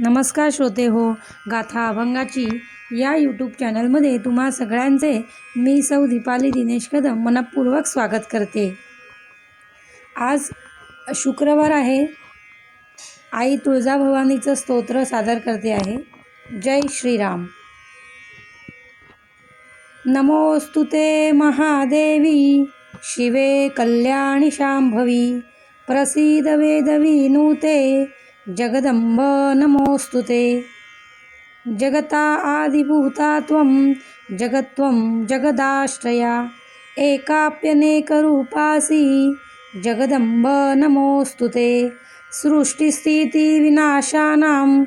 नमस्कार श्रोते हो गाथा अभंगाची या यूट्यूब चॅनलमध्ये तुम्हा सगळ्यांचे मी सौ दीपाली दिनेश कदम मनपूर्वक स्वागत करते. आज शुक्रवार आहे. आई तुळजाभवानीचं स्तोत्र सादर करते आहे. जय श्रीराम. नमोस्तु ते महादेवी शिवे कल्याणी शांभवी प्रसीद वेदविनूते जगदंब नमोऽस्तु ते। जगता आदिभूता त्वं जगत्वं जगदाश्रया। एकाप्यनेकरूपासि जगदंब नमोऽस्तु ते। सृष्टिस्थितिविनाशानां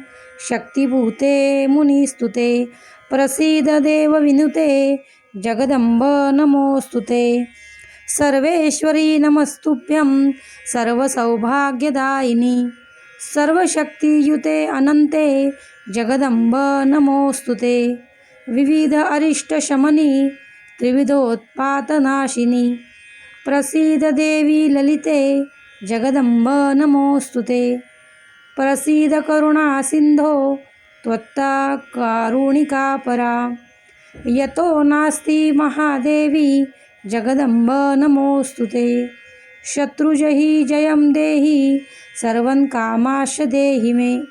शक्तिभूते मुनिस्तुते प्रसीद देवविनुते जगदंब नमोऽस्तु ते। सर्वेश्वरी नमस्तुभ्यं सर्वसौभाग्यदायिनी। सर्वशक्तियुते अनन्ते जगदंब नमोस्तुते विविध अरिष्टशमनी त्रिविधोत्पातनाशिनी। प्रसीद देवी ललिते जगदंब नमोस्तुते प्रसीद करुणा सिंधो त्वत्ता कारुणिका परा। यतो नास्ति महादेवी जगदंब नमोऽस्तु ते शत्रुजहि जयं देहि कामाश देहि मे।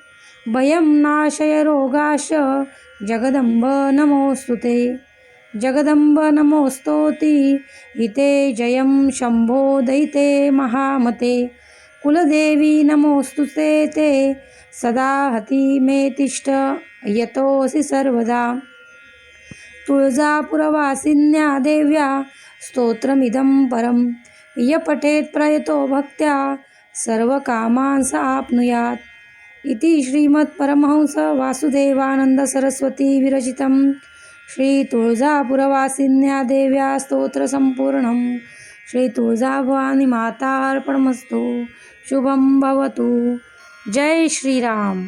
भयम नाशय रोगाश जगदंब नमोस्तुते जगदंब नमोस्तोती हिते जयं शंभो दयिते महामते। कुलदेवी नमोस्तुते ते सदा हती मे तिष्ठ यतोऽसि सर्वदा। तुळजापुरवासिन्या देव्या स्तोत्रमिदं परम्। य प्रयतो भक्त्या सर्वकामांस आप्नुयात् इति श्रीमत्परमहंस वासुदेवानंद सरस्वती विरचितं श्रीतुळजापुरवासिन्या देव्या स्तोत्रसम्पूर्णं श्रीतुळजाभवानी माता अर्पणमस्तु. शुभं भवतु. जय श्रीराम.